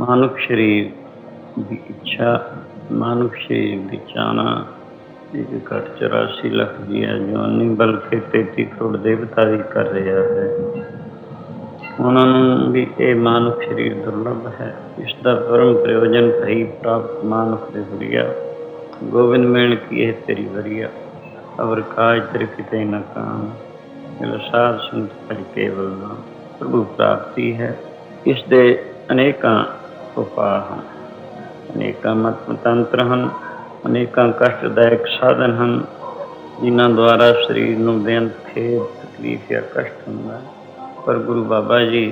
ਮਾਨੁਖ ਸਰੀਰ ਦੀ ਇੱਛਾ ਮਾਨੁਖ ਸਰੀਰ ਵਿੱਚ ਆਉਣਾ ਇੱਕ ਘੱਟ 84 ਲੱਖ ਦੀਆਂ ਜੋ ਨਹੀਂ ਬਲਕਿ 33 ਕਰੋੜ ਦੇਵਤਾ ਵੀ ਕਰ ਰਿਹਾ ਹੈ ਉਹਨਾਂ ਨੂੰ ਵੀ ਇਹ ਮਾਨੁਖ ਸਰੀਰ ਦੁਰਲਭ ਹੈ ਇਸ ਦਾ ਪਰਮ ਪ੍ਰਯੋਜਨ ਭਈ ਪ੍ਰਾਪਤ ਮਾਨੁਖ ਦੇ ਹੁਰੀਆ ਗੋਬਿੰਦ ਮੇਲ ਕੀ ਹੈ ਤੇਰੀ ਵਰੀਆ ਅਵਰ ਕਾਜ ਤੇਰੇ ਕਿਤੇ ਨ ਕਾਮ ਮਿਲ ਸਾਧ ਸੰਤ ਹਰਿ ਕੇਵਲ ਨਾਮ ਪ੍ਰਭੂ ਪ੍ਰਾਪਤੀ ਹੈ ਇਸ ਦੇ ਅਨੇਕਾਂ ਉਪਾਅ ਹਨ ਅਨੇਕਾਂ ਮਤ ਮਤੰਤਰ ਹਨ ਅਨੇਕਾਂ ਕਸ਼ਟਦਾਇਕ ਸਾਧਨ ਹਨ ਜਿਨ੍ਹਾਂ ਦੁਆਰਾ ਸਰੀਰ ਨੂੰ ਬੇਅੰਤ ਖੇਦ ਤਕਲੀਫ ਜਾਂ ਕਸ਼ਟ ਹੁੰਦਾ ਪਰ ਗੁਰੂ ਬਾਬਾ ਜੀ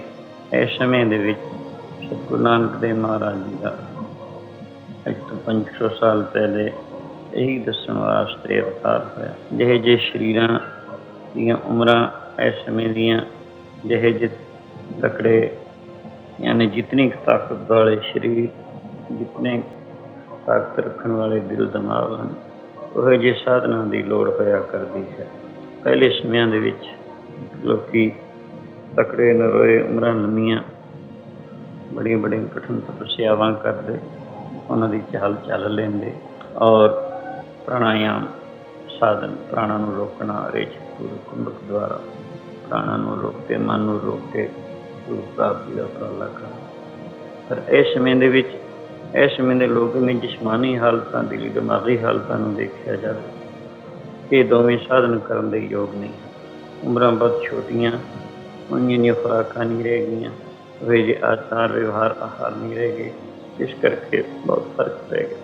ਇਸ ਸਮੇਂ ਦੇ ਵਿੱਚ ਸਤਿਗੁਰੂ ਨਾਨਕ ਦੇਵ ਮਹਾਰਾਜ ਜੀ ਦਾ ਅੱਜ ਤੋਂ 500 ਸਾਲ ਪਹਿਲੇ ਇਹੀ ਦੱਸਣ ਵਾਸਤੇ ਅਵਤਾਰ ਹੋਇਆ ਜਿਹੇ ਜਿਹੇ ਸ਼ਰੀਰਾਂ ਦੀਆਂ ਉਮਰਾਂ ਇਸ ਸਮੇਂ ਦੀਆਂ ਜਿਹੇ ਜਿਹੇ ਤਕੜੇ ਯਾਨੀ ਜਿਤਨੀ ਕੁ ਤਾਕਤ ਵਾਲੇ ਸਰੀਰ, ਜਿਤਨੇ ਤਾਕਤ ਰੱਖਣ ਵਾਲੇ ਦਿਲ ਦਿਮਾਗ ਹਨ, ਉਹ ਜਿਹੇ ਸਾਧਨਾਂ ਦੀ ਲੋੜ ਹੋਇਆ ਕਰਦੀ ਹੈ। ਪਹਿਲੇ ਸਮਿਆਂ ਦੇ ਵਿੱਚ ਲੋਕੀ ਤਕੜੇ ਨਰੋਏ ਉਮਰਾਂ ਲੰਮੀਆਂ ਬੜੀਆਂ ਬੜੀਆਂ ਕਠਿਨ ਤਪਸਿਆਵਾਂ ਕਰਦੇ, ਉਹਨਾਂ ਦੀ ਚਾਲ ਚੱਲ ਲੈਂਦੇ ਔਰ ਪ੍ਰਾਣਾਯਾਮ ਸਾਧਨ ਪ੍ਰਾਣਾ ਨੂੰ ਰੋਕਣਾ ਰੇਚ ਗੁਰੂ ਕੁੰਭਕ ਦੁਆਰਾ ਪ੍ਰਾਣਾ ਨੂੰ ਰੋਕ ਕੇ ਮਨ ਨੂੰ ਰੋਕ ਕੇ ਗੁਰੂ ਪ੍ਰਾਪਤੀ ਦਾ ਉਪਰਾਲਾ ਕਰ। ਪਰ ਇਸ ਸਮੇਂ ਦੇ ਵਿੱਚ, ਇਸ ਸਮੇਂ ਦੇ ਲੋਕ ਨੇ ਜਿਸਮਾਨੀ ਹਾਲਤਾਂ ਦੀ ਦਿਮਾਗੀ ਹਾਲਤਾਂ ਨੂੰ ਦੇਖਿਆ ਜਾਵੇ ਇਹ ਦੋਵੇਂ ਸਾਧਨ ਕਰਨ ਦੇ ਯੋਗ ਨਹੀਂ ਹਨ। ਉਮਰਾਂ ਬਹੁਤ ਛੋਟੀਆਂ ਉਨੀਆਂ ਦੀਆਂ ਖੁਰਾਕਾਂ ਨਹੀਂ ਰਹਿ ਗਈਆਂ ਵੇ ਜੇ ਆਚਾਰ, ਵਿਵਹਾਰ, ਆਹਾਰ ਨਹੀਂ ਰਹਿ ਗਏ, ਇਸ ਕਰਕੇ ਬਹੁਤ ਫ਼ਰਕ ਪੈ ਗਿਆ।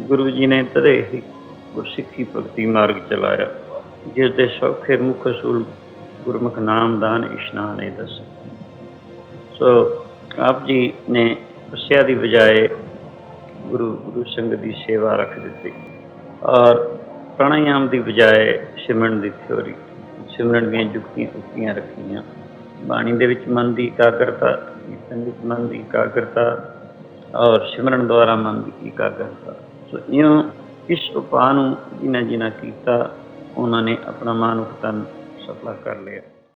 ਗੁਰੂ ਜੀ ਨੇ ਤਦੇ ਹੀ ਗੁਰਸਿੱਖੀ ਭਗਤੀ ਮਾਰਗ ਚਲਾਇਆ ਜਿਸ ਦੇ ਸੌਖੇ ਮੁੱਖ ਅਸੂਲ ਗੁਰਮੁਖ ਨਾਮ ਦਾਨ ਇਸ਼ਨਾਨ ਇਹ ਦੱਸਿਆ ਸੋ ਆਪ ਜੀ ਨੇ ਤਪੱਸਿਆ ਦੀ ਬਜਾਏ ਗੁਰੂ ਗੁਰੂ ਸੰਗਤ ਦੀ ਸੇਵਾ ਰੱਖ ਦਿੱਤੀ। ਔਰ ਪ੍ਰਾਣਾਯਾਮ ਦੀ ਬਜਾਏ ਸਿਮਰਨ ਦੀ ਥਿਉਰੀ ਸਿਮਰਨ ਦੀਆਂ ਜੁਗਤੀਆਂ ਉਕਤੀਆਂ ਰੱਖੀਆਂ। ਬਾਣੀ ਦੇ ਵਿੱਚ ਮਨ ਦੀ ਇਕਾਗਰਤਾ, ਕੀਰਤਨ ਵਿੱਚ ਮਨ ਦੀ ਇਕਾਗਰਤਾ, ਔਰ ਸਿਮਰਨ ਦੁਆਰਾ ਮਨ ਦੀ ਇਕਾਗਰਤਾ। ਸੋ ਇਉਂ ਇਸ ਉਪਾਅ ਨੂੰ ਜਿਨ੍ਹਾਂ ਜਿਨ੍ਹਾਂ ਕੀਤਾ, ਉਹਨਾਂ ਨੇ ਆਪਣਾ ਮਾਨੁਖ ਤਨ ਸਫਲਾ ਕਰ ਲਿਆ।